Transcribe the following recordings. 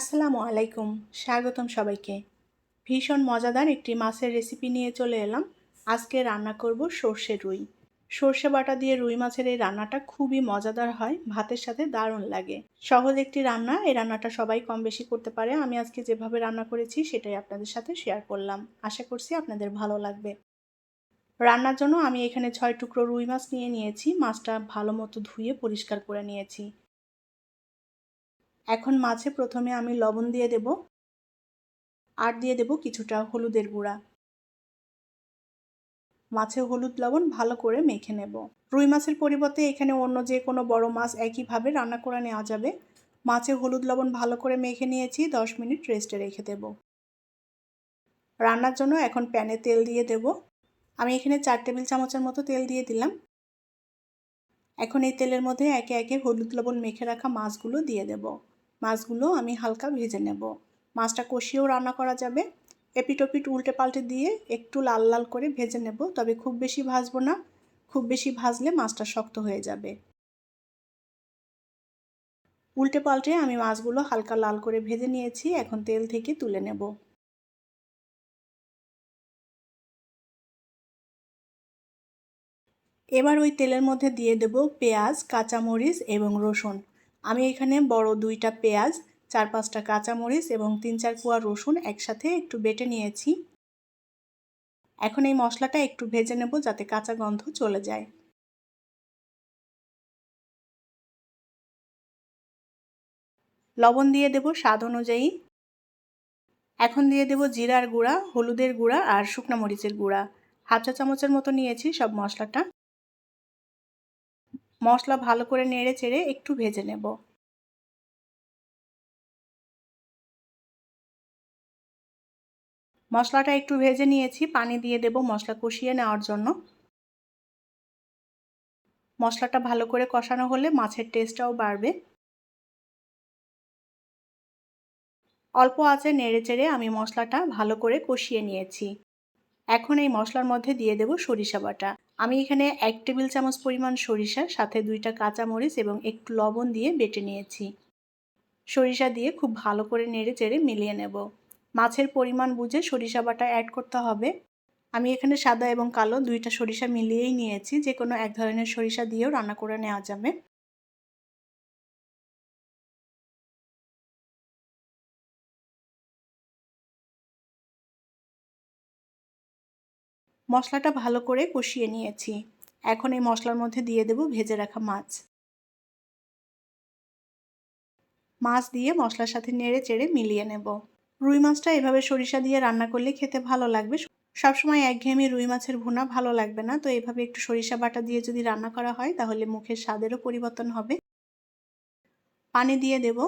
আসসালামু আলাইকুম, স্বাগতম সবাইকে। ভীষণ মজাদার একটি মাছের রেসিপি নিয়ে চলে এলাম। আজকে রান্না করব সর্ষে রুই। সর্ষে বাটা দিয়ে রুই মাছের এই রান্নাটা খুবই মজাদার হয়, ভাতের সাথে দারুণ লাগে। সহজ একটি রান্না, এই রান্নাটা সবাই কম বেশি করতে পারে। আমি আজকে যেভাবে রান্না করেছি, সেটাই আপনাদের সাথে শেয়ার করলাম। আশা করছি আপনাদের ভালো লাগবে। রান্নার জন্য আমি এখানে ছয় টুকরো রুই মাছ নিয়ে নিয়েছি। মাছটা ভালো মতো ধুয়ে পরিষ্কার করে নিয়েছি। এখন মাছে প্রথমে আমি লবণ দিয়ে দেব। আর দিয়ে দেব কিছুটা হলুদের গুঁড়া। মাছে হলুদ লবণ ভালো করে মেখে নেব। রুই মাছের পরিবর্তে এখানে অন্য যে কোনো বড় মাছ একইভাবে রান্না করে নেওয়া যাবে। মাছে হলুদ লবণ ভালো করে মেখে নিয়েছি, দশ মিনিট রেস্টে রেখে দেব। রান্নার জন্য এখন প্যানে তেল দিয়ে দেব। আমি এখানে চার টেবিল চামচের মতো তেল দিয়ে দিলাম। এখন এই তেলের মধ্যে একে একে হলুদ লবণ মেখে রাখা মাছগুলো দিয়ে দেব। মাছগুলো আমি হালকা ভেজে নেব। মাছটা কষিয়েও রান্না করা যাবে। এপিটোপিট উল্টে পাল্টে দিয়ে একটু লাল লাল করে ভেজে নেব, তবে খুব বেশি ভাজবো না। খুব বেশি ভাজলে মাছটা শক্ত হয়ে যাবে। উল্টে পাল্টে আমি মাছগুলো হালকা লাল করে ভেজে নিয়েছি, এখন তেল থেকে তুলে নেব। এবার ওই তেলের মধ্যে দিয়ে দেব পেঁয়াজ, কাঁচামরিচ এবং রসুন। আমি এখানে বড় দুইটা পেঁয়াজ, চার পাঁচটা কাঁচামরিচ এবং তিন চার কুয়া রসুন একসাথে একটু বেটে নিয়েছি। এখন এই মশলাটা একটু ভেজে নেব যাতে কাঁচা গন্ধ চলে যায়। লবণ দিয়ে দেব স্বাদ অনুযায়ী। এখন দিয়ে দেব জিরার গুঁড়া, হলুদের গুঁড়া আর শুকনো মরিচের গুঁড়া। হাফ চা চামচের মতো নিয়েছি সব মশলাটা। মশলা ভালো করে নেড়ে চেড়ে একটু ভেজে নেব। মশলাটা একটু ভেজে নিয়েছি, পানি দিয়ে দেব মশলা কষিয়ে নেওয়ার জন্য। মশলাটা ভালো করে কষানো হলে মাছের টেস্টটাও বাড়বে। অল্প আছে নেড়ে চেড়ে আমি মশলাটা ভালো করে কষিয়ে নিয়েছি। এখন এই মশলার মধ্যে দিয়ে দেব সরিষা বাটা। আমি এখানে এক টেবিল চামচ পরিমাণ সরিষা, সাথে দুইটা কাঁচামরিচ এবং একটু লবণ দিয়ে বেটে নিয়েছি। সরিষা দিয়ে খুব ভালো করে নেড়ে চেড়ে মিলিয়ে নেব। মাছের পরিমাণ বুঝে সরিষা বাটা অ্যাড করতে হবে। আমি এখানে সাদা এবং কালো দুইটা সরিষা মিলিয়েই নিয়েছি। যে কোনো এক ধরনের সরিষা দিয়েও রান্না করে নেওয়া যাবে। মশলাটা ভালো করে কষিয়ে নিয়েছি। এখন এই মশলার মধ্যে দিয়ে দেব ভেজে রাখা মাছ। মাছ দিয়ে মশলার সাথে নেড়ে চেড়ে মিলিয়ে নেব। রুই মাছটা এভাবে সরিষা দিয়ে রান্না করলে খেতে ভালো লাগবে। সবসময় একঘেয়েমি রুই মাছের ভুনা ভালো লাগবে না। তো এভাবে একটু সরিষা বাটা দিয়ে যদি রান্না করা হয়, তাহলে মুখের স্বাদেরও পরিবর্তন হবে। পানি দিয়ে দেব।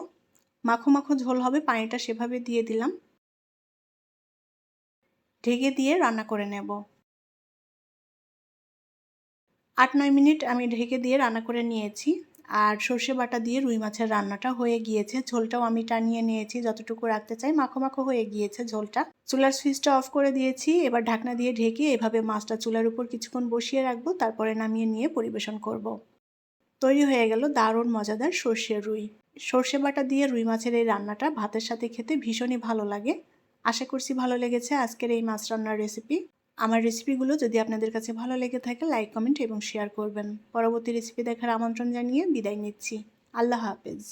মাখো মাখো ঝোল হবে, পানিটা সেভাবে দিয়ে দিলাম। ঢেকে দিয়ে রান্না করে নেব। আট নয় মিনিট আমি ঢেকে দিয়ে রান্না করে নিয়েছি। আর সর্ষে বাটা দিয়ে রুই মাছের রান্নাটা হয়ে গিয়েছে। ঝোলটাও আমি টানিয়ে নিয়েছি, যতটুকু রাখতে চাই। মাখো মাখো হয়ে গিয়েছে ঝোলটা। চুলার সুইচটা অফ করে দিয়েছি। এবার ঢাকনা দিয়ে ঢেকে এভাবে মাছটা চুলার উপর কিছুক্ষণ বসিয়ে রাখব। তারপরে নামিয়ে নিয়ে পরিবেশন করব। তৈরি হয়ে গেল দারুণ মজাদার সর্ষে রুই। সর্ষে বাটা দিয়ে রুই মাছের এই রান্নাটা ভাতের সাথে খেতে ভীষণই ভালো লাগে। আশা করছি ভালো লেগেছে আজকের এই মাছ রান্নার রেসিপি। আমার রেসিপিগুলো যদি আপনাদের কাছে ভালো লেগে থাকে লাইক কমেন্ট এবং শেয়ার করবেন। পরবর্তী রেসিপি দেখার আমন্ত্রণ জানিয়ে বিদায় নিচ্ছি। আল্লাহ হাফেজ।